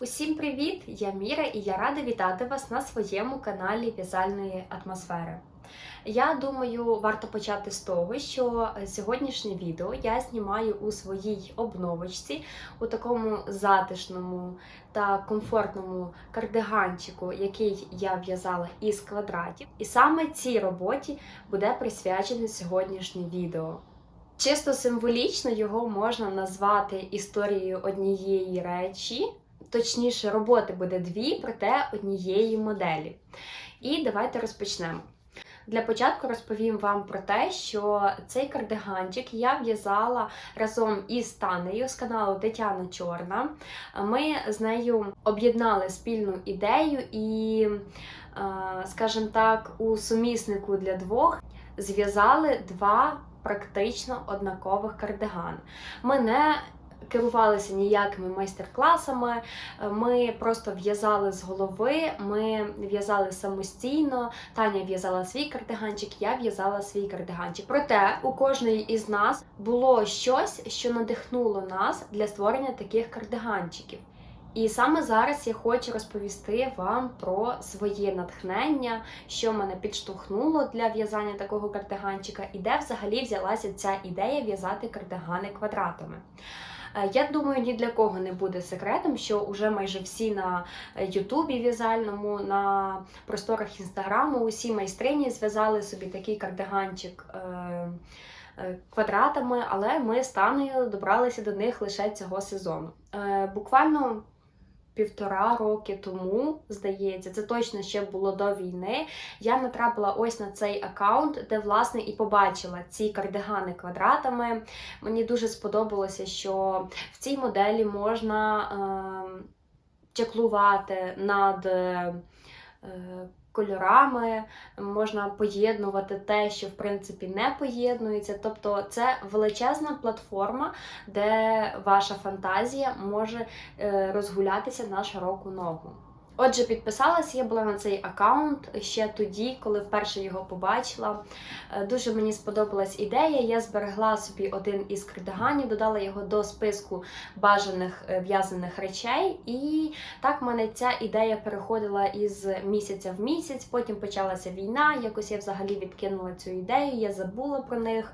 Усім привіт! Я Міра і я рада вітати вас на своєму каналі В'язальної атмосфери. Я думаю, варто почати з того, що сьогоднішнє відео я знімаю у своїй обновочці у такому затишному та комфортному кардиганчику, який я в'язала із квадратів. І саме цій роботі буде присвячене сьогоднішнє відео. Чисто символічно його можна назвати історією однієї речі, точніше, роботи буде дві, проте однієї моделі. І давайте розпочнемо. Для початку розповім вам про те, що цей кардиганчик я в'язала разом із Танею з каналу Тетяна Чорна. Ми з нею об'єднали спільну ідею і, е, скажімо так, у суміснику для двох зв'язали два практично однакових кардигани. Ми не керувалися ніякими майстер-класами, ми просто в'язали з голови, ми в'язали самостійно. Таня в'язала свій кардиганчик, я в'язала свій кардиганчик. Проте у кожної із нас було щось, що надихнуло нас для створення таких кардиганчиків. І саме зараз я хочу розповісти вам про своє натхнення, що мене підштовхнуло для в'язання такого кардиганчика, і де взагалі взялася ця ідея в'язати кардигани квадратами. Е, Я думаю, ні для кого не буде секретом, що уже майже всі на Ютубі в'язальному, на просторах інстаграму, усі майстрині зв'язали собі такий кардиганчик. е, е, Квадратами, але ми з Танею добралися до них лише цього сезону. Буквально півтора роки тому, здається, це точно ще було до війни. Я натрапила ось на цей аккаунт, де власне і побачила ці кардигани квадратами. Мені дуже сподобалося, що в цій моделі можна е, чеклувати над. Е, Кольорами можна поєднувати те, що в принципі не поєднується. Тобто це величезна платформа, де ваша фантазія може е, розгулятися на широку ногу. Отже, підписалася я була на цей аккаунт ще тоді, коли вперше його побачила. Е, Дуже мені сподобалась ідея. Я зберегла собі один із кардиганів, додала його до списку бажаних е, в'язаних речей. І так в мене ця ідея переходила із місяця в місяць. Потім почалася війна. Якось я взагалі відкинула цю ідею, я забула про них.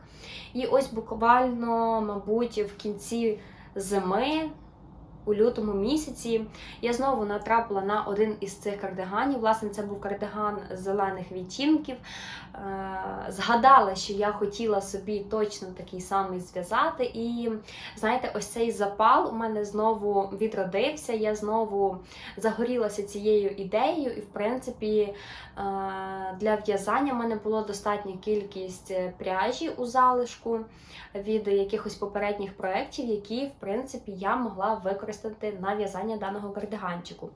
І ось буквально, мабуть, в кінці зими. У лютому місяці я знову натрапила на один із цих кардиганів. Власне, це був кардиган зелених відтінків. Е, Згадала, що я хотіла собі точно такий самий зв'язати. І знаєте, ось цей запал у мене знову відродився. Я знову загорілася цією ідеєю, і, в принципі, е, для в'язання в мене було достатня кількість пряжі у залишку від якихось попередніх проєктів, які, в принципі, я могла використати на в'язання даного кардиганчику.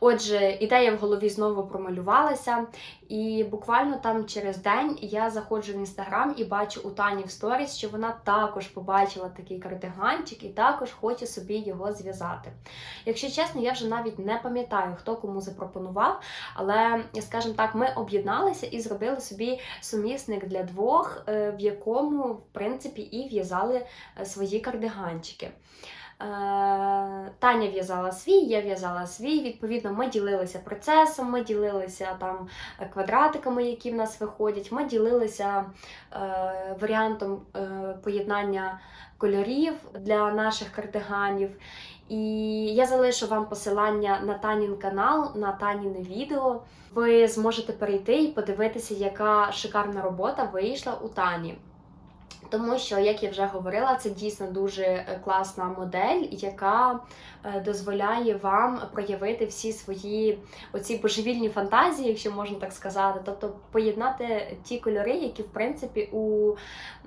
Отже, ідея в голові знову промалювалася, і буквально там через день я заходжу в інстаграм і бачу у Тані в сторіс, що вона також побачила такий кардиганчик і також хоче собі його зв'язати. Якщо чесно, я вже навіть не пам'ятаю, хто кому запропонував, але, скажімо так, ми об'єдналися і зробили собі сумісник для двох, е, в якому, в принципі, і в'язали е, свої кардиганчики. Е, Таня в'язала свій, я в'язала свій. Відповідно, ми ділилися процесом, ми ділилися там квадратиками, які в нас виходять. Ми ділилися е, варіантом е, поєднання кольорів для наших кардиганів. І я залишу вам посилання на Танін канал, на Таніне відео. Ви зможете перейти і подивитися, яка шикарна робота вийшла у Тані. Тому що, як я вже говорила, це дійсно дуже е, класна модель, яка е, дозволяє вам проявити всі свої оці божевільні фантазії, якщо можна так сказати. Тобто поєднати ті кольори, які, в принципі, у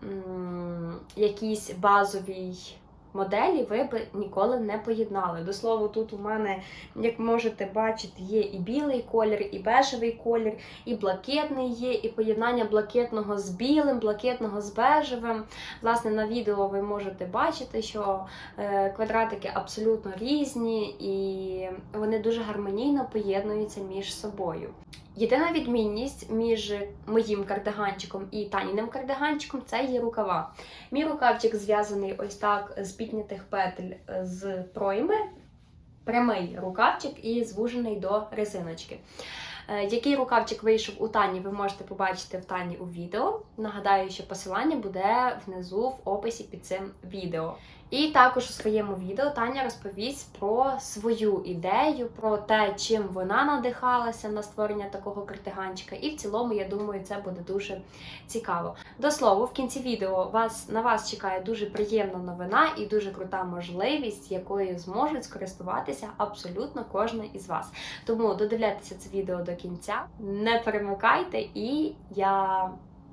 м, якійсь базовій моделі ви б ніколи не поєднали. До слова, тут у мене, як можете бачити, є і білий колір, і бежевий колір, і блакитний є, і поєднання блакитного з білим, блакитного з бежевим. Власне, на відео ви можете бачити, що е, квадратики абсолютно різні і вони дуже гармонійно поєднуються між собою. Єдина відмінність між моїм кардиганчиком і Таніним кардиганчиком це є рукава. Мій рукавчик зв'язаний ось так з піднятих петель е, з пройми, прямий рукавчик і звужений до резиночки. Е, Який рукавчик вийшов у Тані, ви можете побачити в Тані у відео. Нагадаю, що посилання буде внизу в описі під цим відео. І також у своєму відео Таня розповість про свою ідею, про те, чим вона надихалася на створення такого картиганчика. І в цілому, я думаю, це буде дуже цікаво. До слова, в кінці відео вас на вас чекає дуже приємна новина і дуже крута можливість, якою зможуть скористуватися абсолютно кожен із вас. Тому додивляйтеся це відео до кінця, не перемикайте, і я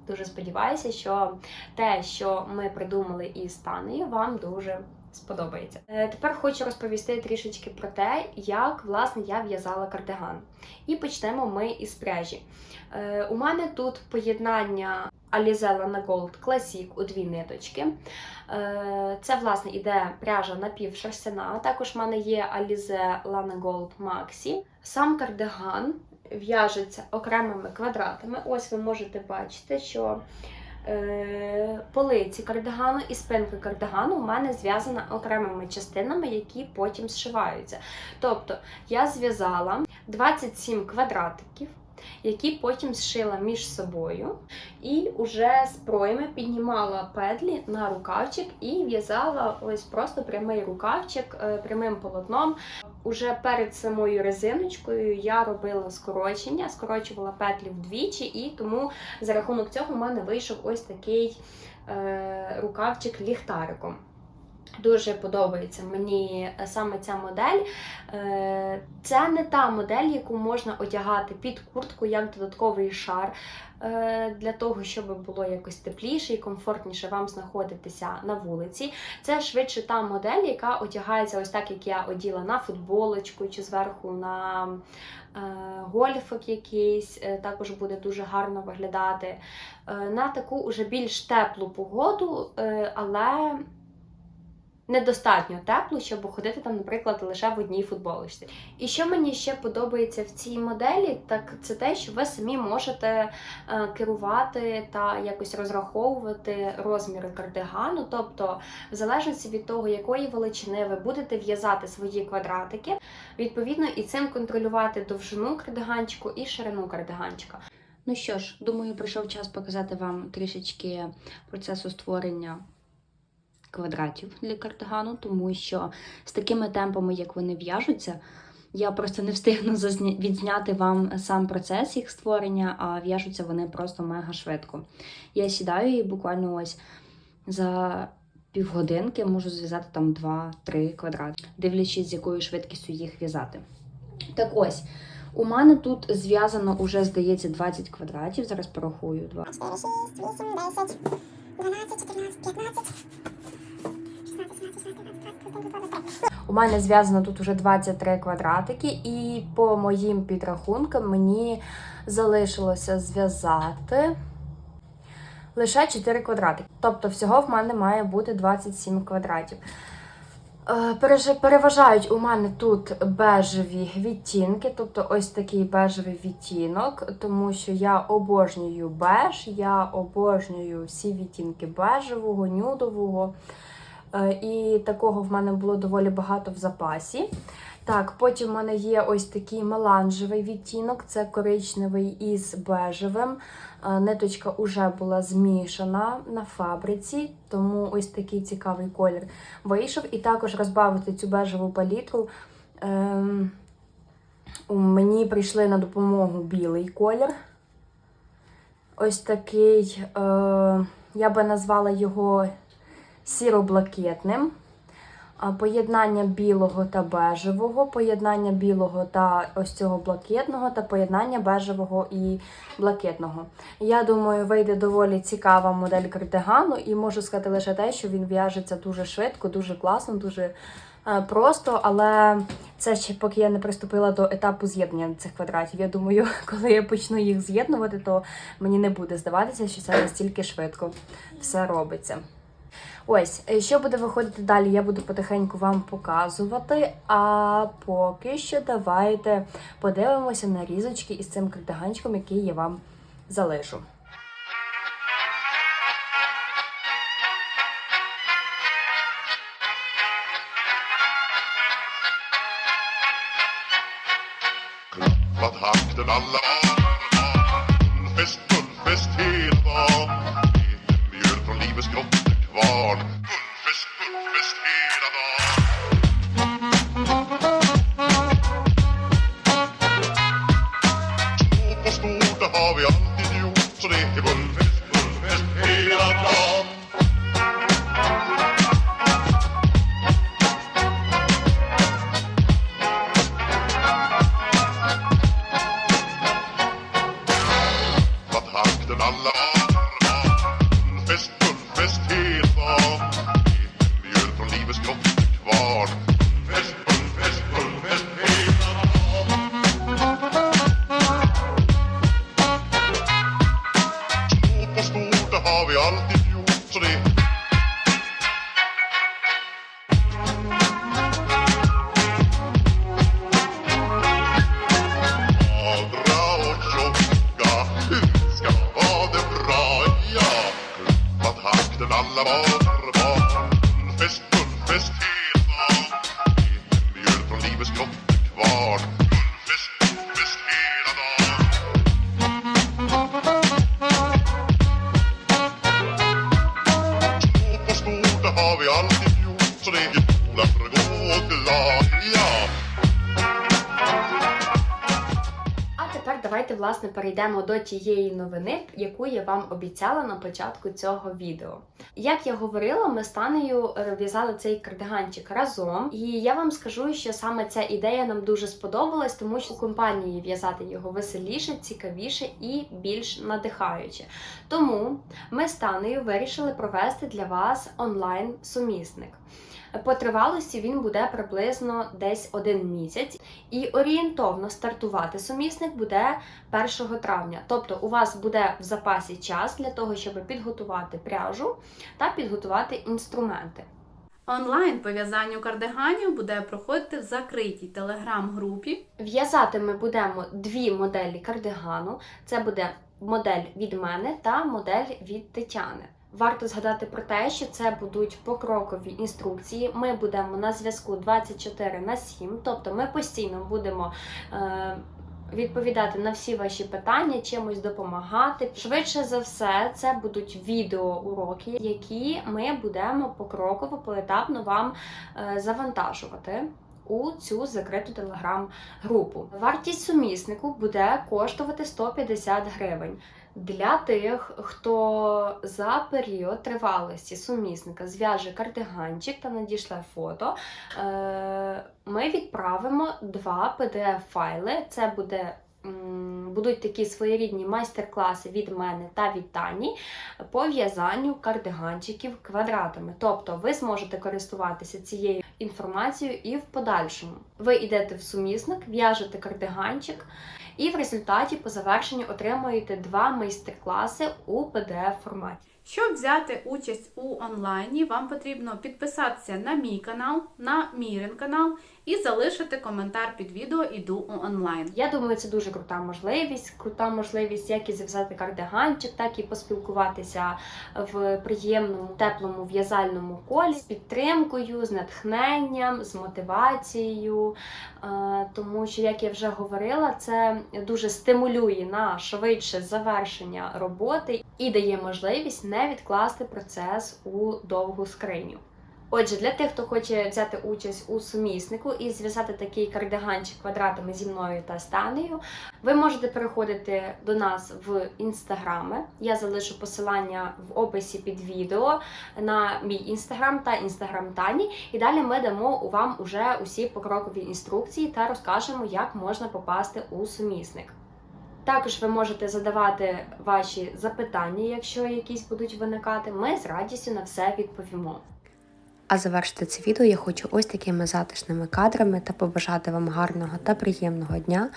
дуже сподіваюся, що те, що ми придумали із Танею, вам дуже сподобається. Е, Тепер хочу розповісти трішечки про те, як власне я в'язала кардиган. І почнемо ми із пряжі. Е, У мене тут поєднання Alize Lana Gold Classic у дві ниточки. Е, Це, власне, іде пряжа напівшерстяна. Також в мене є Alize Lana Gold Maxi. Сам кардиган в'яжеться окремими квадратами. Ось ви можете бачити, що е, полиці кардигану і спинка кардигану у мене зв'язана окремими частинами, які потім зшиваються. Тобто я зв'язала 27 квадратиків. Які потім зшила між собою, і уже з пройми піднімала петлі на рукавчик і в'язала ось просто прямий рукавчик е, прямим полотном. Уже перед самою резиночкою я робила скорочення, скорочувала петлі вдвічі, і тому за рахунок цього в мене вийшов ось такий е, рукавчик ліхтариком. Дуже подобається мені саме ця модель. Е, Це не та модель, яку можна одягати під куртку як додатковий шар е, для того, щоб було якось тепліше і комфортніше вам знаходитися на вулиці. Це швидше та модель, яка одягається ось так, як я оділа на футболочку чи зверху на е, гольфик якийсь. Е, Також буде дуже гарно виглядати. Е, На таку уже більш теплу погоду, е, але недостатньо тепло, щоб ходити там, наприклад, лише в одній футболочці. І що мені ще подобається в цій моделі, так це те, що ви самі можете е, керувати та якось розраховувати розміри кардигану. Тобто, в залежності від того, якої величини ви будете в'язати свої квадратики, відповідно і цим контролювати довжину кардиганчику і ширину кардиганчика. Ну що ж, думаю, прийшов час показати вам трішечки процесу створення квадратів для кардигану, тому що з такими темпами, як вони в'яжуться, я просто не встигну відзняти вам сам процес їх створення, а в'яжуться вони просто мега швидко. Я сідаю і буквально ось за півгодинки можу зв'язати там 2-3 квадрати, дивлячись, з якою швидкістю їх в'язати. Так ось. У мене тут зв'язано уже, здається, 20 квадратів. Зараз порахую. 2, 4, 6, 8, 10, 12, 14, 15, У мене зв'язано тут уже 23 квадратики, і по моїм підрахункам мені залишилося зв'язати лише 4 квадратики. Тобто всього в мене має бути 27 квадратів. Е, Переважають у мене тут бежеві відтінки, тобто ось такий бежевий відтінок, тому що я обожнюю беж, я обожнюю всі відтінки бежевого, нюдового. Е, І такого в мене було доволі багато в запасі. Так, потім в мене є ось такий меланжевий відтінок, це коричневий із бежевим. Е, Ниточка вже була змішана на фабриці, тому ось такий цікавий колір вийшов. І також розбавити цю бежеву палітру. Ем, мені прийшли на допомогу білий колір. Ось такий, е, я би назвала його сіро-блакитним. Поєднання білого та бежевого, поєднання білого та ось цього блакитного, та поєднання бежевого і блакитного. Я думаю, вийде доволі цікава модель кардигану, і можу сказати лише те, що він в'яжеться дуже швидко, дуже класно, дуже е, просто. Але це ще поки я не приступила до етапу з'єднання цих квадратів. Я думаю, коли я почну їх з'єднувати, то мені не буде здаватися, що це настільки швидко все робиться. Ось, е, що буде виходити далі, я буду потихеньку вам показувати. А поки що давайте подивимося на різочки із цим кардиганчиком, який я вам залишу. Fullfest, fullfest hela dagen Mjöl från livets grottekvarn on. Har vi alltid gjort Så det vi alltid gjort Så det är goda för att gå glad, ja А тепер давайте власне перейдемо до тієї новини, яку я вам обіцяла на початку цього відео. Як я говорила, ми з Танею е, в'язали цей кардиганчик разом, і я вам скажу, що саме ця ідея нам дуже сподобалась, тому що компанії в'язати його веселіше, цікавіше і більш надихаюче. Тому ми з Танею вирішили провести для вас онлайн сумісник. По тривалості він буде приблизно десь один місяць, і орієнтовно стартувати сумісник буде 1 травня. Тобто у вас буде в запасі час для того, щоб підготувати пряжу та підготувати інструменти. Онлайн по в'язанню кардиганів буде проходити в закритій телеграм-групі. В'язати ми будемо дві моделі кардигану. Це буде модель від мене та модель від Тетяни. Варто згадати про те, що це будуть покрокові інструкції. Ми будемо на зв'язку 24 на 7, тобто ми постійно будемо. Е- Відповідати на всі ваші питання, чимось допомагати. Швидше за все, це будуть відеоуроки, які ми будемо покроково, поетапно вам е, завантажувати у цю закриту телеграм-групу. Вартість суміснику буде коштувати 150 гривень. Для тих, хто за період тривалості сумісника зв'яже кардиганчик та надішле фото, е, ми відправимо два PDF-файли. Це буде. Будуть такі своєрідні майстер-класи від мене та від Тані по в'язанню кардиганчиків квадратами. Тобто ви зможете користуватися цією інформацією і в подальшому. Ви йдете в сумісник, в'яжете кардиганчик, і в результаті по завершенню отримуєте два майстер-класи у PDF форматі. Щоб взяти участь у онлайні, вам потрібно підписатися на мій канал, на Мірин канал і залишити коментар під відео Іду онлайн. Я думаю, це дуже крута можливість. Крута можливість як і зав'язати кардиганчик, так і поспілкуватися в приємному, теплому в'язальному колі з підтримкою, з натхненням, з мотивацією. Е, Тому що, як я вже говорила, це дуже стимулює на швидше завершення роботи і дає можливість не відкласти процес у довгу скриню. Отже, для тих, хто хоче взяти участь у суміснику і зв'язати такий кардиганчик квадратами зі мною та Станею, ви можете переходити до нас в інстаграми. Я залишу посилання в описі під відео на мій інстаграм та інстаграм Тані. І далі ми дамо вам уже усі покрокові інструкції та розкажемо, як можна попасти у сумісник. Також ви можете задавати ваші запитання, якщо якісь будуть виникати. Ми з радістю на все відповімо. А завершити це відео я хочу ось такими затишними кадрами та побажати вам гарного та приємного дня.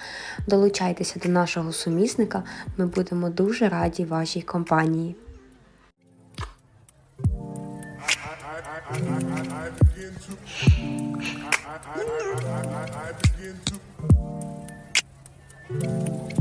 Долучайтеся до нашого сумісника. Ми будемо дуже раді вашій компанії. I, begin.